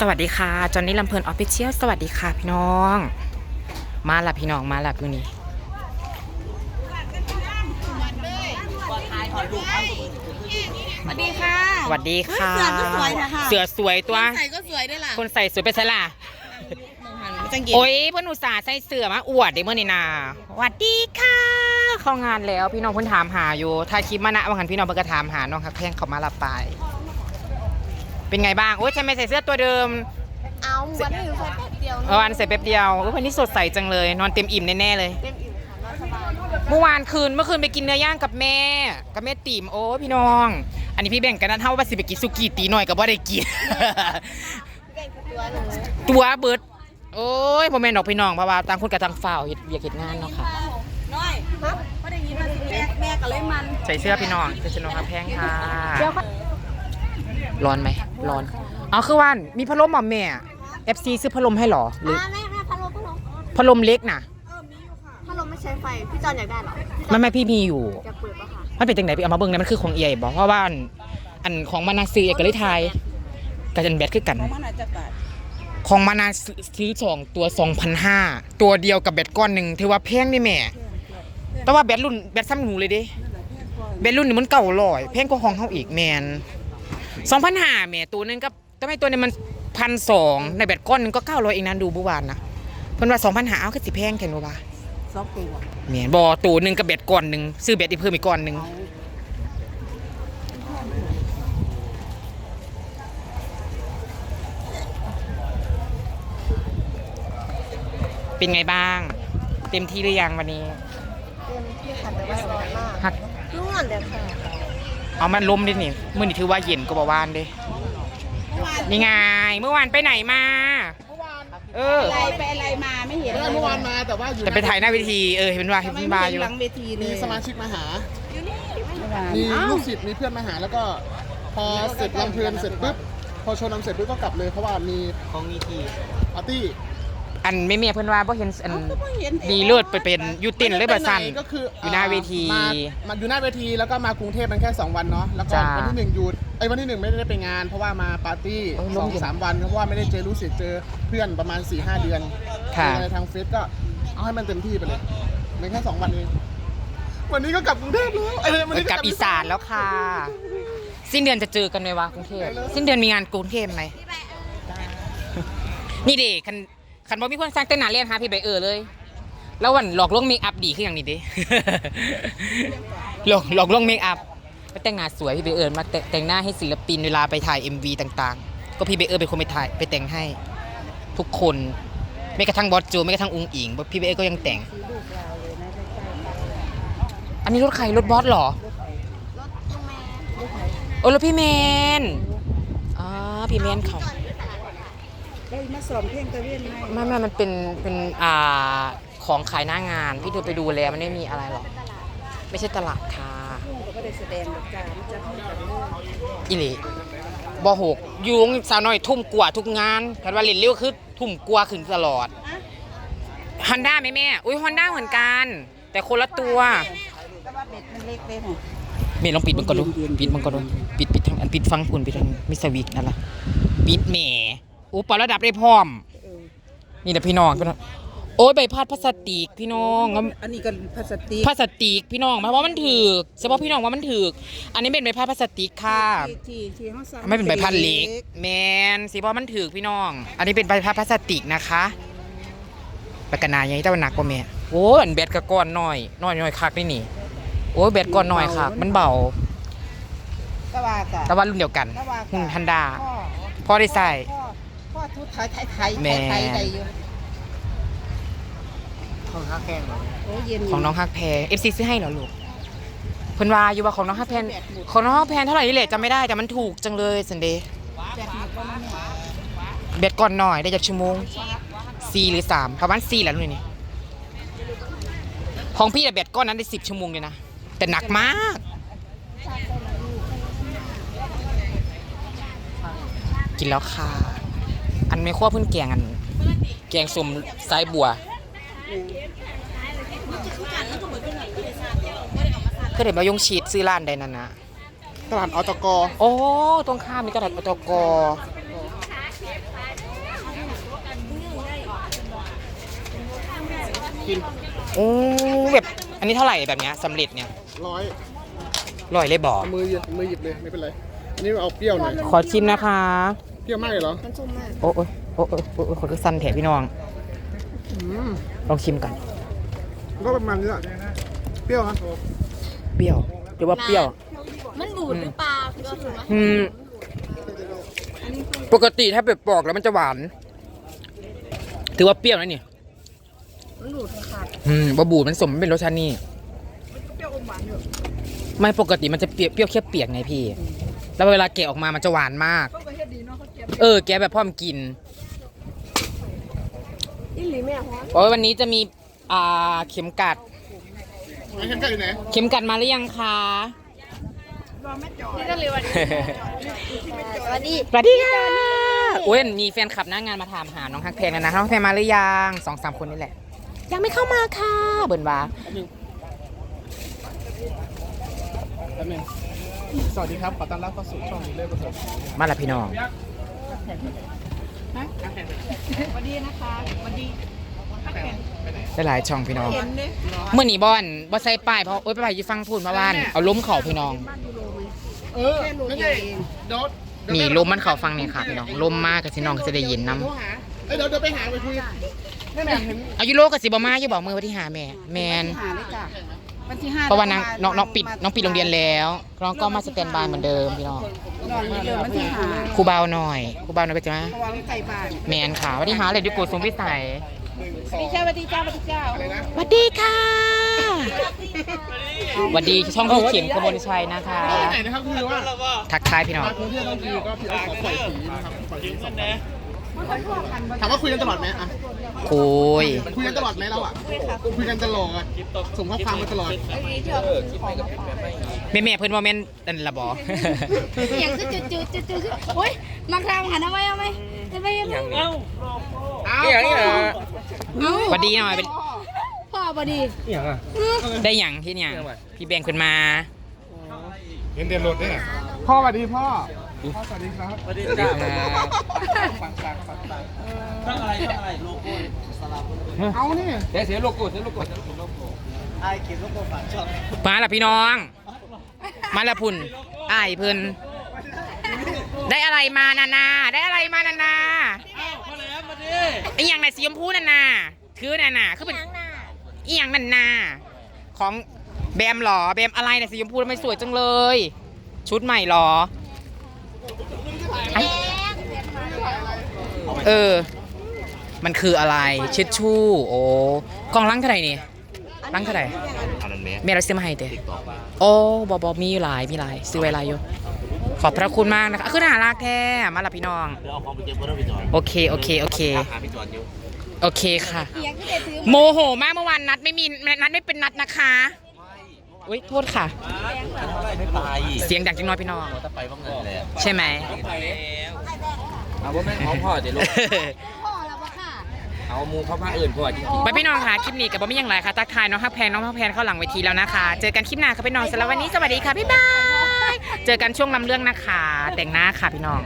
สวัสดีค่ะจอนนี่ลำเพลินออฟฟิเชียลสวัสดีค่ะพี่น้อง มาละพี่น้องมาละพี่นี้สวัสดีค่ะสวัสดีค่ะ เสือก็สวยนะคะเสือสวยตัวใส่ก็สวยด้วยล่ะ คนใส่สวยไปซะล่ะจังเกตโอ้ยเพื่อนอุตส่าห์ใส่เสือมาอวดเดเมื่อนี่นาสวัสดีค่ะ เข้างานแล้วพี่น้องเพิ่นถามหาอยู่ถ้าคลิปมานะว่าหันพี่น้องเพิ่นก็ถามหาน้องครับแพงเขามาละไป เป็นไงบ้างโอ้ยใช่ไหมใส่เสื้อตัวเดิมเอาวันนี้ใส่แป๊บเดียวเอออันใส่แป๊บเดียวโอ้ยวันนี้สดใสจังเลย นอนเต็มอิ่มแน่ๆเลย เต็มอิ่มค่ะนอนสบายเมื่อวานคืนเมื่อคืนไปกินเนื้อย่างกับแม่ กับแม่ติ๋มโอ้พี่น้อง อันนี้พี่แบ่งกันนะเท่าว่าสิไปกินสุกี้ตีหน่อยกับว่าได้กินแบ่งตัวหนึ่งตัวเบิดโอ้ยพ่อแม่นอกพี่น้องเพราะว่าต่างคนกับต่างฝ่าวเฮ็ดเวียกเฮ็ดงานเนาะค่ะน้อยครับก็ได้ยินมาสิแม่แม่ก็เลยมัน ใส่เสื้อพี่น้องใส่ชุดนอนครับแพงค่ะ ร้อนไหมร้อนเอาคือว่ามีพัดลมเหรอแม่ FC ซื้อพัดลมให้เหรอหรืออ่าแม่แม่พัดลมพัดลมพัดลมเล็กน่ะพัดลมไม่ใช้ไฟพี่จอนอยากได้เหรอไม่ไม่พี่มีอยู่อยากเปิดปะคะมันเป็นจังไหนไปเอามาเบิ่งเนี่ยมันคือของเอียบอกเพราะว่าอันอันของมานาซื้อเอกเลยไทยกับจันแบทคือกันมันอาจจะบาดของมานาซื้อสองตัว2,500ตัวเดียวกับแบตก้อนหนึ่งถือว่าแพงนี่แม่ แต่ว่าแบตรุ่นแบตซ้ำหนูเลยเด้แบตรุ่นนี่มันเก่าลอยแพงกว่าของเฮาอีกแมน 2,500แม่ตัวหนึงก็ทำไมตัวนี้มันพันสองในแบตก้อนหนึงก็900เองนะดูเมื่อวานนะเพิ่นว่า2,500เอาคือสิแพงแค่นบ่ว่าสองตัวแม่นบ่ตัวหนึงกับแบตก้อนหนึงซื้อแบตอีกเพิ่มอีกก้อนหนึงเป็นไงบ้าง เต็มที่หรือยังวันนี้เต็มที่ค่ะแต่ว่าร้อนมากฮักร้อนเดี๋ยวค่ะ เอามันลมดินี่มื่อนี่ถือว่าเย็นก็บอกวานเด้นี่ไงเมื่อวานไปไหนมา เออ อะไรไปอะไรมาไม่เห็นเลยเมื่อวานมาแต่ว่าอยู่แต่ไปถ่ายหน้าเวทีเออเห็นว่าเห็นไม่เป็นบาร์เห็อนยู่หลังเวทีเลมียสมาชิกมาหาเมื่อวานมีอ้าวลูกศิษย์มีเพื่อนมาหาแล้วก็ พอเสร็จลำเพลินเสร็จปุ๊บพอโชว์นำเสร็จปุ๊บก็กลับเลยเพราะว่ามีของมีทีปาร์ตี้ อันไม่เมียเพื่อนว่าเพราะเห็นอันเอ้าก็เพิ่งเห็นดีเลิศไปเป็นยูเต้นเลยบัสัน ไม่ได้ไปไหก็คืออยู่หน้าเวทีมามาอยู่หน้าเวทีแล้วก็มากรุงเทพมันแค่ 2 วันเนาะแล้วก็จ้าวันที่หนึ่งหยุดไอ้ยวันที่หนึ่งไม่ได้ไปงาน เพราะว่ามาปาร์ตี้โอ้ยสลองงเย็นสามวันเพราะว่าไม่ได้เจอลูกศิษย์เจอเพื่อนประมาณ4ี่ห้าเดือนค่ะ เจอในทางเฟซก็เอาให้มันเต็มที่ไปเลยมันแค่สองวันเองวันนี้ก็กลับกรุงเทพแล้วเอ้ยวันเอนี้อกลับอีสานแล้วค่ะ สิ้นเดือนจะเจอกันไหมวะกรุงเทพสิ้นเดือนมีงานกรุงเทพไหมนี่เด็คัน คันบ่มีคนสร้างเต้นหนาเรียนหาพี่ใบเออเลย แล้ววันหลอกลวงเมคอัพดีขึ้นอย่างนี้เด้หลอกหลอกลวงเมคอัพไปแต่งหน้าสวยพี่ใบเออมาแต่แต่งหน้าให้ศิลปินเวลาไปถ่าย MV ต่างๆ ก็พี่ใบเออเป็นคนไปถ่ายไปแต่งให้ ทุกคนไม่กระทั่งบอสโจไม่กระทั่งอุงอิงพี่ใบเออก็ยังแต่ง อันนี้รถใครรถบอสเหรอโอ้รถพี่เมนอ๋อพี่เมนเขา ได้มาสอมเพลงตะเวียนให้ไม่ไม่มันเป็นเป็นอ่าของขายหน้างานพี่ดูไปดูแล้วมันไม่มีอะไรหรอกไม่ใช่ตลาดค่ะลุงก็ได้แสดงแบบการจะให้กันเลยอิลิบอหกยุงสาวน้อยทุ่มกว่าทุกงานคันว่าเล่นเร็วคือทุ่มกว่าขึ้นตลอดฮอนด้าไหมแม่อุ้ยฮอนด้าเหมือนกัน แต่คนละตัวแต่ว่าเบ็ดมันเล็กเลยค่ะเมย์ลองปิดมันก่อนดูปิดมันก่อนดูปิดปิดทางอันปิดฟังพุ่นปิดทางมิสวิกนั่นล่ะปิดแหม่ อู้ปลาระดับได้พร้อม นี่นะพี่น้องพี่น้องโอ้ยใบพัดพลาสติกพี่น้อง อันนี้ก็พลาสติกพลาสติกพี่น้องเพราะว่ามันถือกเฉพาะพี่น้องว่ามันถือกอันนี้เป็นใบพัดพลาสติกค่ะที่ที่ที่เขาสั่งไม่เป็นใบพัดเหล็กแมนสิเพราะมันถือกพี่น้อง อันนี้เป็นใบพัดพลาสติกนะคะปากกานาใหญ่แต่ว่าหนักกว่าแม่โอ้ยอันแบตกระก้อนน้อยน้อยน้อยคักนี่นี่โอ้ยแบตก้อนน้อยค่ะมันเบาก็ว่ากันแต่ว่ารุ่นเดียวกันก็ว่ากัหุ่นฮันดาพ่อพอได้ใส่ พ่อพ่อทุกไทยไทยไทยแม่ ไทยไทยได้อยู่ของฮักแกงเหรอโอ้เย็น ของน้องฮักแพงเอฟซีซื้อให้เหรอลูกเพิ่นว่าอยู่ว่าของน้องฮักแพงของน้องฮักแพงเท่าไหร่นี่แหละจำไม่ได้แต่มันถูกจังเลยสันเดย์แจกหมดแล้วนะเนี่ยเบ็ดก่อนหน่อยได้จากชั่วโมงสี่หรือสามประมาณสี่แหล้วนู่นนี่ของพี่อะเบ็ดก้อนนั้นได้สิบชั่วโมงเลยนะแต่หนักมาก กินแล้วค่ะันไม่ครัวเพื่นแกงอัน แกงสมไซบัวก็เด็นมายงฉีดซื้อร้านใดนั่นนะตลาดอตกโอ้ตรงข้ามมีตลาดอตกกินโอ้แบบอันนี้เท่าไหร่แบบเนี้ยสำเร็จเนี่ยร้อยร้อยเลยบอกเอมือหยิบมือหยิบเลยไม่เป็นไรอันนี่เอาเปรี้ยวหน่อย ขอชิมนะคะ เปรี้ยวมากเลยเหรอมันชุ่มมากโอ้โอ้โอ้โอ้โอ้โอ้ขอคือสั้นแถพี่น้องอืมลองชิมกันก็ประมาณนี้แหละเปรี้ยวนะเปรี้ยวหรือว่าเปรี้ยว มันบูดหรือเปล่าคือว่าถูกไหมอืมปกติถ้าเป็ดปอกแล้วมันจะหวาน ถือว่าเปรี้ยวนะนี่มันบูดขาดอืมบะบูดมันสมมันเป็นรสชาตินี่ไม่ปกติมันจะเปรี้ยวเปรี้ยวแค่เปียกไงพี่ แล้วเวลาแกะออกมามันจะหวานมากเออแกะแบบพร้อมกินอีหลีแม่ฮะโอ้ยวันนี้จะมีอ่าเข็มกัด ไอ้เข็มกัดอยู่ไหนเข็มกัดมาหรือยังคะนี่ก็เลยวันนี้สวัสดีสวัสดีค่ะโอ้ยมีแฟนคลับหน้างานมาถามหาน้องฮักเพลงแล้วนะน้องฮักเพลงมาหรือยังสองสามคนนี่แหละ ยังไม่เข้ามาค่ะเบิ่นว่า แป๊บนึงแป๊บนึง สวัสดีครับ ขอต้อนรับเข้าสู่ช่องนี้เลยประสบมาละพี่น้อง สวัสดีนะคะสวัสดีได้หลายช่องพี่น้องเมื่อนี้บอนบอใส่ป้ายเพราะโอ๊ยไปไปอยี่ฟังพูดมาว่าน เอาล้มเข่าพี่น้อง เออนั่นไงเดี๋ยวเดี๋ยวนี่ลมมันเข่าฟังนี่ค่ะพี่น้องลมมากกับพี่น้องก็จะได้ยินน้โทรหาเอ้ยเดี๋ยวเดี๋ยวไปหาไปคุยแม่แม่เห็นำอายุโลกับสิบมาอยู่บอกมือวันที่หาแม่ แมนหาเลยจ้ะ วันที่ห้าเพราะว่านางน้องน้องปิดน้องปิดโรงเรียนแล้วน้องก็มาสแตนบายเหมือนเดิมพี่น้องนอนนี่เลยวันที่ห้าครูเบาหน่อยครูเบาหน่อยไปจ้าเพราะว่ามันไก่บ้านแมนค่ะวันที่หาเลยดิโกสุมพิสัยหนึ่งสสอวัสงดีจ้าสวัสดีจ้าสวัสดีจ้าสวัสดีค่ะสวัสดีช่องเขาเขียนขบวนชัยนะคะที่ไหนนะครับคือว่าทักทายพี่น้องมากรุงเทพต้องคือก็พี่เอาขอปล่อยผีนะครับปล่อยผีสองถามว่าคุยกันตลอดไหมอะ คุย คุยกันตลอดไหมเราอะคุยกันตลอดส่งข้อความมาตลอดแม่แม่ๆเพิ่นว่าแม่นนั่นละบออย่างจุดจุดจุดจุดจุดโอ้ยมาครามหันเอาไว้เอาไหมเอาไปเอาไปอ้าวสวัสดีหน่อยเป็นพ่อพอดีได้หยังที่เนี่ยพี่แบงค์ขึ้นมาเห็นเดือนรถเนี่ยพ่อสวัสดีพ่อ พ่อสวัสดีครับสวัสดีจ้าฟังฟังฟังฟังตั้งอะไรตั้งอะไรโลโก้สลับเอานี่เดี๋ยวเสียโลโก้เสียโลโก้เสียโลโก้ไอ้เขียนโลโก้ฝากช่องมาละพี่น้อง มาละพุ่นอ้ายเพิ่นได้อะไรมานานา ได้อะไรมานานามาแล้วมาดิไอ้หยังไหนสีชมพูนานา คือนานาคือเป็นอีหยังนานา ของแบมเหรอแบมอะไรเนี่ยสีชมพูทำไมสวยจังเลย ชุดใหม่เหรอไอ้ เออ มันคืออะไรเช็ดชู่ โอ้กล่องลังเท่าไหร่นี่ลังเท่าไหร่อันนั้นแม่แม่เราซื้อมาให้เต้ติ๊กต็อกโอ้บอบอมีอยู่หลายมีหลายซื้อไว้หลายอยู่ขอบพระคุณมากนะคะคือน่ารักแท้มาละพี่น้อง เดี๋ยวเอาของไปเก็บเพื่อนไปจอดโอเคโอเคโอเค หาไปจอดอยู่โอเคค่ะเสียงก็ได้ถือโมโหมากเมื่อวานนัดไม่มีนัดไม่เป็นนัดนะคะ อุ้ยโทษค่ะ ไม่ไปเสียงดังจังน้อยพี่น้อง ถ้าไปบ้างเงินแหละใช่ไหมไปแล้วเอาว่าแม่ของพ่อเดี๋ยวลูกพ่อแล้วปะค่ะ เอามูเข้ามาอื่นพ่อจริงไปพี่น้องค่ะคลิปนี้กับบ่มีอย่างไรค่ะทักทายน้องฮักแพงน้องฮักแพงเข้าหลังเวทีแล้วนะคะ เจอกันคลิปหน้าค่ะพี่น้องสำหรับวันนี้สวัสดีค่ะ บ๊ายบาย เจอกันช่วงลำเรื่องนะคะ แต่งหน้าค่ะพี่น้อง